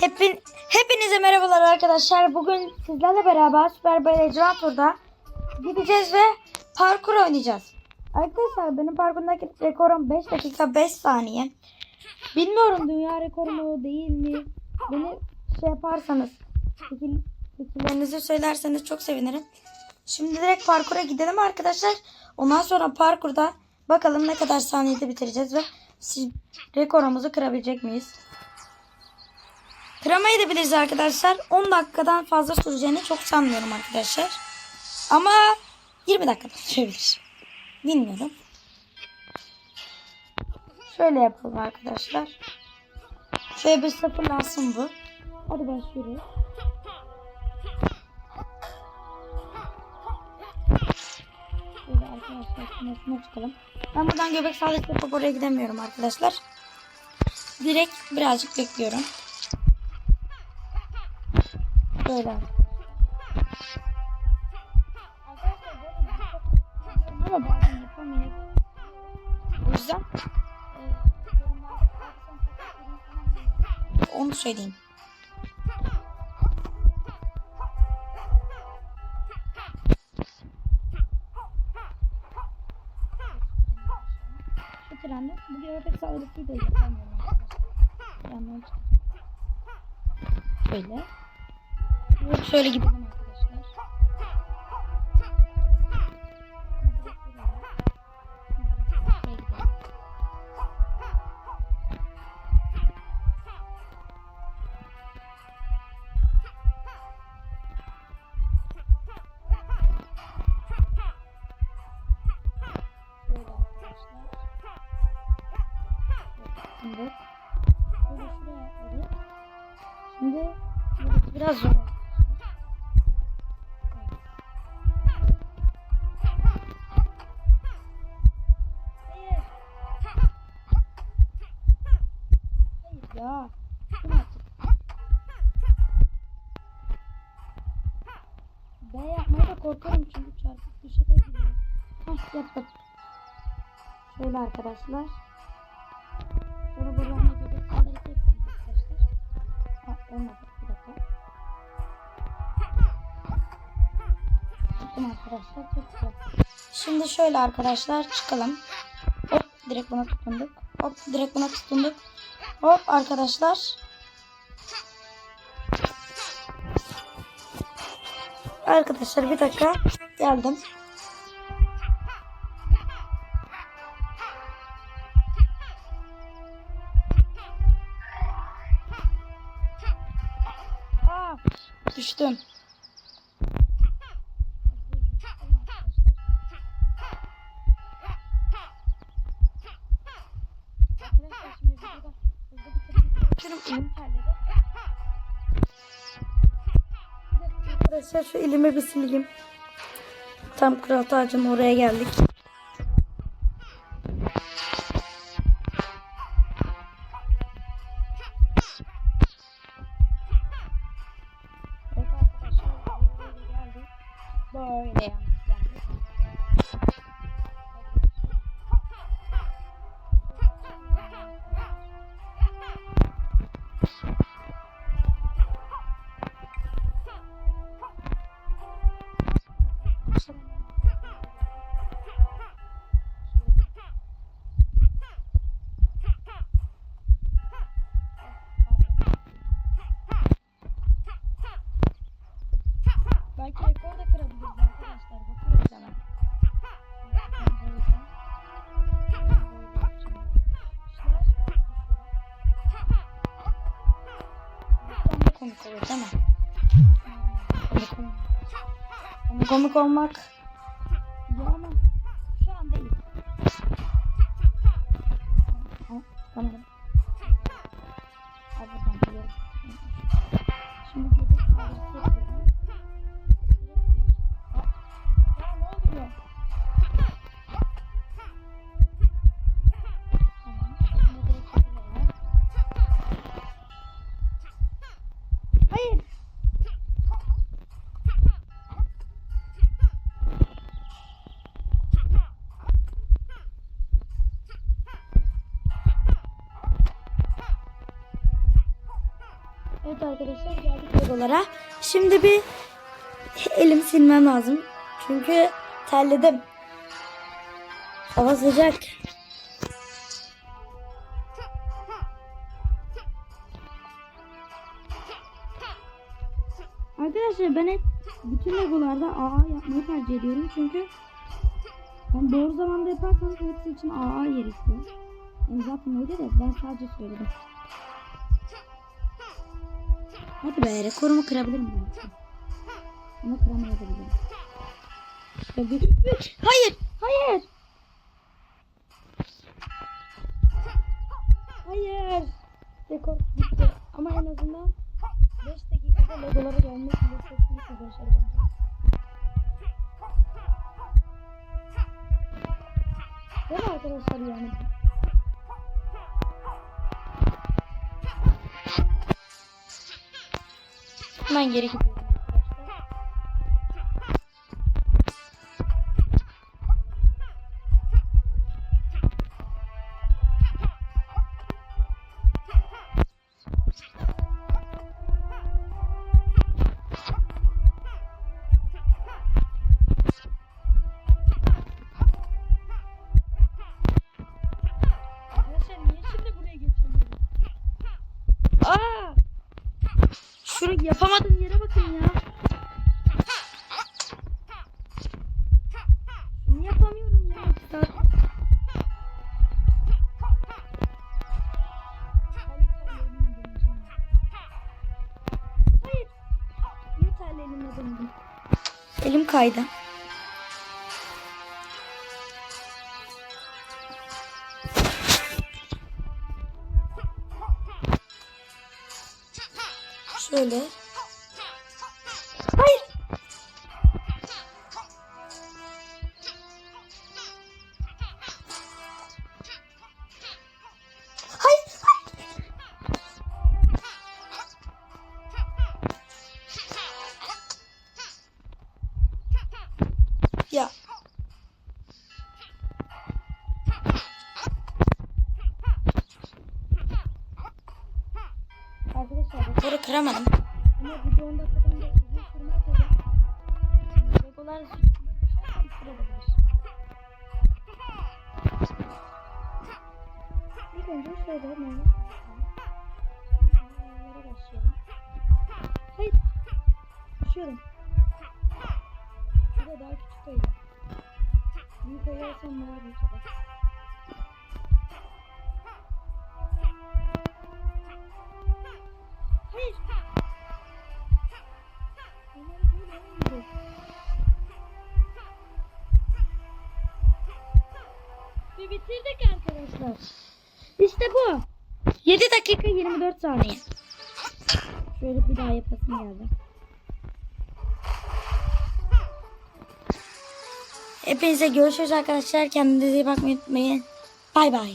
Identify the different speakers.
Speaker 1: Hepin, hepinize merhabalar arkadaşlar. Bugün sizlerle beraber Süper Belediye Tur'da gideceğiz ve parkur oynayacağız. Arkadaşlar benim parkurdaki rekorum 5 dakika 5 saniye. Bilmiyorum dünya rekoru mu değil mi? Beni şey yaparsanız fikir, fikirlerinizi söylerseniz çok sevinirim. Şimdi direkt parkura gidelim arkadaşlar. Ondan sonra parkurda bakalım ne kadar saniyede bitireceğiz ve siz rekorumuzu kırabilecek miyiz? Kıramayı da biliriz arkadaşlar. 10 dakikadan fazla süreceğini çok sanmıyorum arkadaşlar. Ama 20 dakikada sürebilir. Bilmiyorum. Şöyle yapalım arkadaşlar. Şöyle bir sıfırlansın bu. Hadi başlıyoruz. Şöyle çıkalım. Ben buradan göbek sağlık yapıp oraya gidemiyorum arkadaşlar. Direkt birazcık bekliyorum. Böyle. Ama bazen yapamayız. O yüzden e, onu söyleyeyim. Trende bu göbek da yapamıyorum. Yandan çıkacağım. Şöyle. Yok şöyle gidelim arkadaşlar. Şimdi biraz zor. Hah yaptık. Şöyle arkadaşlar. Sonra buradan kaldırıp yapayım arkadaşlar. Ha olmadı. Bir dakika. Yaptım arkadaşlar. Çok güzel. Şimdi şöyle arkadaşlar çıkalım. Hop direkt buna tutunduk. Hop direkt buna tutunduk. Hop arkadaşlar. Arkadaşlar bir dakika geldim. Dakika Arkadaşlar şu elimi bir sileyim. Tam kral tacım oraya geldik. Komik olur değil mi? Komik. Ama komik olmak ya ama şu an değil. Tamam. Şimdi göbek Evet arkadaşlar geldik legolara. Şimdi bir elim silmem lazım. Çünkü terledim. Hava sıcak. Arkadaşlar ben hep bütün legolarda AA yapmayı tercih ediyorum. Çünkü ben doğru zamanda yaparsam hepsi için AA gerekiyor. Yani zaten öyle de ben sadece söyledim. Hadi be rekorumu kırabilir miyim? Ama kıramayabilirim. Hayır, hayır. Hayır. Rekor bitti. Ama en azından 5 dakikada legolara gelmek bile çok büyük bir başarı. Değil mi arkadaşlar yani? Hemen geri yapamadığım yere bakın ya. Şunu yapamıyorum ya. saat. Hayır. Niye terlerimle döndüm? Elim kaydı. Şöyle. Kıramadım. Ama video 10 dakikadan da uzun sürmez dedim. Legolar sürebilir. İlk önce şöyle. Yere başlayalım. Hayır. Düşüyorum. Bir de daha küçük koyayım. Büyük koyarsam ne var bu sefer? İşte bu. 7 dakika 24 saniye. Şöyle bir daha yapasım geldi. Hepinize görüşürüz arkadaşlar. Kendinize iyi bakmayı unutmayın. Bay bay.